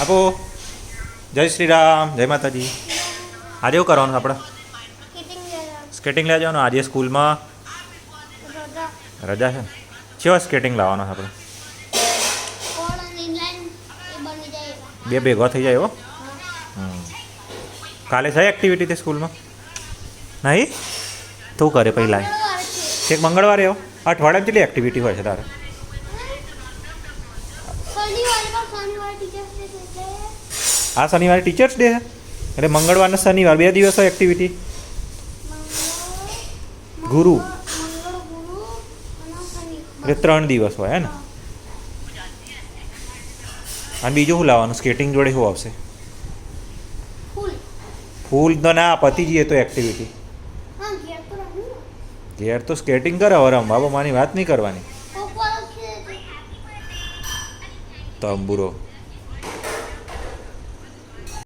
આપો. જય શ્રી રામ. જય માતાજી. આજે એવું કરવાનું આપણે? સ્કેટિંગ લઈ જવાનું? આજે સ્કૂલમાં? રજા. છે. કેવા સ્કેટિંગ લાવવાનો છે આપણે? બે ભેગો થઈ જાય એવો? હા. કાલે છે એક્ટિવિટી તે સ્કૂલમાં? નહીં? તું કરે પહેલાં. એક મંગળવારે એવો અઠવાડિયામાં કેટલી એક્ટિવિટી હોય છે તારે? આ શનિવારે ટીચર્સ ડે છે? એટલે મંગળવાર ને શનિવાર બે દિવસ હોય એક્ટિવિટી ગુરુ. એટલે ત્રણ દિવસ હોય હે ને? અને બીજું શું લાવવાનું? સ્કેટિંગ જોડે શું આવશે? ફૂલ. તો ના પતી જઈએ તો એક્ટિવિટી ઘેર તો સ્કેટિંગ કરે હવે રમ બાબા માની વાત નહીં કરવાની. tamburo.